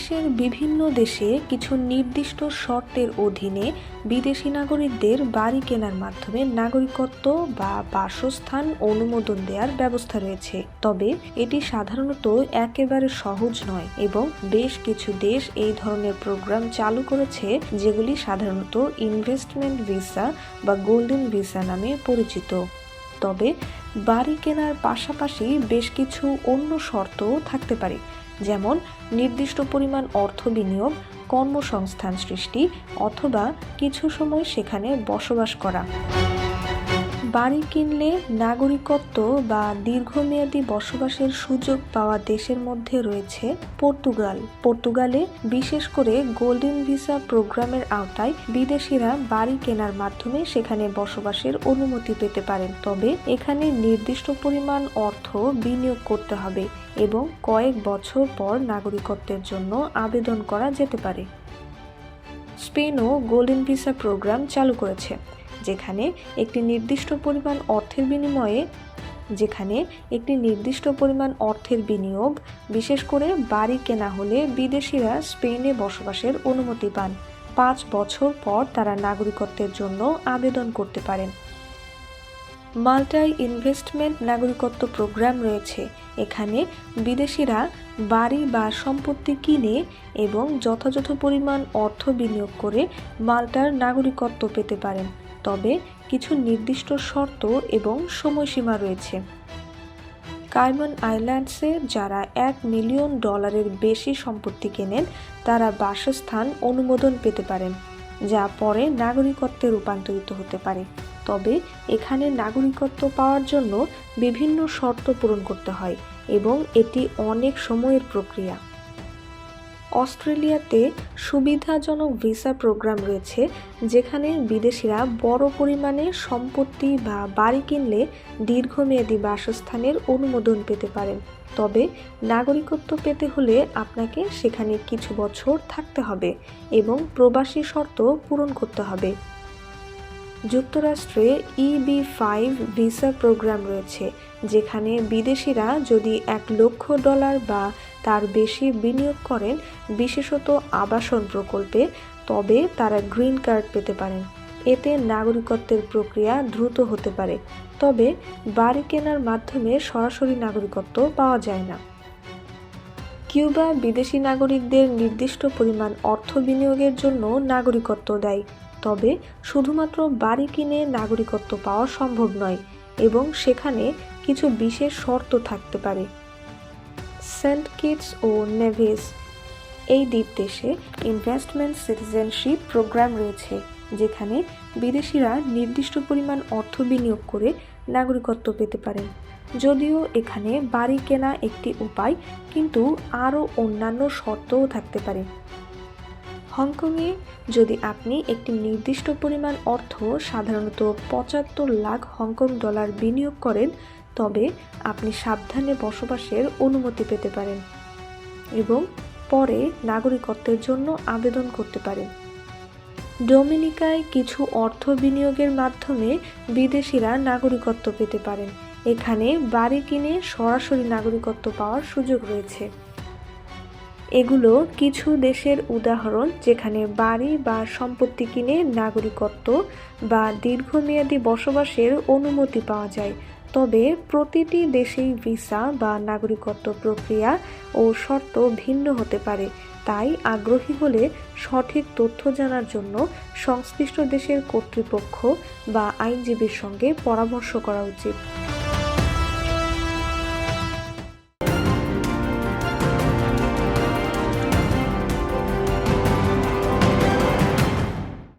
বিশ্বের বিভিন্ন দেশে কিছু নির্দিষ্ট শর্তের অধীনে বিদেশি নাগরিকদের বাড়ি কেনার মাধ্যমে নাগরিকত্ব বা বাসস্থান অনুমোদন দেওয়ার ব্যবস্থা রয়েছে। তবে এটি সাধারণত একেবারে সহজ নয় এবং বেশ কিছু দেশ এই ধরনের প্রোগ্রাম চালু করেছে, যেগুলি সাধারণত ইনভেস্টমেন্ট ভিসা বা গোল্ডেন ভিসা নামে পরিচিত। তবে বাড়ি কেনার পাশাপাশি বেশ কিছু অন্য শর্তও থাকতে পারে যেমন নির্দিষ্ট পরিমাণ অর্থ বিনিয়োগ কর্মসংস্থান সৃষ্টি অথবা কিছু সময় সেখানে বসবাস করা। বাড়ি কিনলে নাগরিকত্ব বা দীর্ঘমেয়াদী বসবাসের সুযোগ পাওয়া দেশের মধ্যে রয়েছে পর্তুগাল। পর্তুগালে বিশেষ করে গোল্ডেন ভিসা প্রোগ্রামের আওতায় বিদেশিরা বাড়ি কেনার মাধ্যমে সেখানে বসবাসের অনুমতি পেতে পারেন। তবে এখানে নির্দিষ্ট পরিমাণ অর্থ বিনিয়োগ করতে হবে এবং কয়েক বছর পর নাগরিকত্বের জন্য আবেদন করা যেতে পারে। স্পেনও গোল্ডেন ভিসা প্রোগ্রাম চালু করেছে। যেখানে একটি নির্দিষ্ট পরিমাণ অর্থের বিনিময়ে, যেখানে একটি নির্দিষ্ট পরিমাণ অর্থের বিনিয়োগ, বিশেষ করে বাড়ি কেনা হলে বিদেশিরা স্পেনে বসবাসের অনুমতি পান। পাঁচ বছর পর তারা নাগরিকত্বের জন্য আবেদন করতে পারেন। মাল্টাই ইনভেস্টমেন্ট নাগরিকত্ব প্রোগ্রাম রয়েছে। এখানে বিদেশিরা বাড়ি বা সম্পত্তি কিনে এবং যথাযথ পরিমাণ অর্থ বিনিয়োগ করে মাল্টার নাগরিকত্ব পেতে পারেন। তবে কিছু নির্দিষ্ট শর্ত এবং সময়সীমা রয়েছে। কাইমন আইল্যান্ডসে যারা এক মিলিয়ন ডলারের বেশি সম্পত্তি কেনেন, তারা বাসস্থান অনুমোদন পেতে পারেন, যা পরে নাগরিকত্বে রূপান্তরিত হতে পারে। তবে এখানে নাগরিকত্ব পাওয়ার জন্য বিভিন্ন শর্ত পূরণ করতে হয় এবং এটি অনেক সময়ের প্রক্রিয়া। অস্ট্রেলিয়াতে সুবিধাজনক ভিসা প্রোগ্রাম রয়েছে, যেখানে বিদেশিরা বড় পরিমাণে সম্পত্তি বা বাড়ি কিনলে দীর্ঘমেয়াদী বাসস্থানের অনুমোদন পেতে পারেন। তবে নাগরিকত্ব পেতে হলে আপনাকে সেখানে কিছু বছর থাকতে হবে এবং প্রবাসী শর্ত পূরণ করতে হবে। যুক্তরাষ্ট্রে ইবি ফাইভ ভিসা প্রোগ্রাম রয়েছে, যেখানে বিদেশিরা যদি এক লক্ষ ডলার বা তার বেশি বিনিয়োগ করেন, বিশেষত আবাসন প্রকল্পে, তবে তারা গ্রিন কার্ড পেতে পারেন। এতে নাগরিকত্বের প্রক্রিয়া দ্রুত হতে পারে, তবে বাড়ি কেনার মাধ্যমে সরাসরি নাগরিকত্ব পাওয়া যায় না। কিউবা বিদেশি নাগরিকদের নির্দিষ্ট পরিমাণ অর্থ বিনিয়োগের জন্য নাগরিকত্ব দেয়। তবে শুধুমাত্র বাড়ি কিনে নাগরিকত্ব পাওয়া সম্ভব নয় এবং সেখানে কিছু বিশেষ শর্ত থাকতে পারে। সেন্ট কিটস ও নেভেস, এই দ্বীপ দেশে ইনভেস্টমেন্ট সিটিজেনশিপ প্রোগ্রাম রয়েছে, যেখানে বিদেশিরা নির্দিষ্ট পরিমাণ অর্থ বিনিয়োগ করে নাগরিকত্ব পেতে পারেন। যদিও এখানে বাড়ি কেনা একটি উপায়, কিন্তু আরও অন্যান্য শর্তও থাকতে পারে। হংকংয়ে যদি আপনি একটি নির্দিষ্ট পরিমাণ অর্থ, সাধারণত পঁচাত্তর লাখ হংকং ডলার বিনিয়োগ করেন, তবে আপনি সাবধানে বসবাসের অনুমতি পেতে পারেন এবং পরে নাগরিকত্বের জন্য আবেদন করতে পারেন। ডোমিনিকায় কিছু অর্থ বিনিয়োগের মাধ্যমে বিদেশিরা নাগরিকত্ব পেতে পারেন। এখানে বাড়ি কিনে সরাসরি নাগরিকত্ব পাওয়ার সুযোগ রয়েছে। এগুলো কিছু দেশের উদাহরণ যেখানে বাড়ি বা সম্পত্তি কিনে নাগরিকত্ব বা দীর্ঘমেয়াদী বসবাসের অনুমতি পাওয়া যায়। তবে প্রতিটি দেশেই ভিসা বা নাগরিকত্ব প্রক্রিয়া ও শর্ত ভিন্ন হতে পারে। তাই আগ্রহী হলে সঠিক তথ্য জানার জন্য সংশ্লিষ্ট দেশের কর্তৃপক্ষ বা আইনজীবীর সঙ্গে পরামর্শ করা উচিত।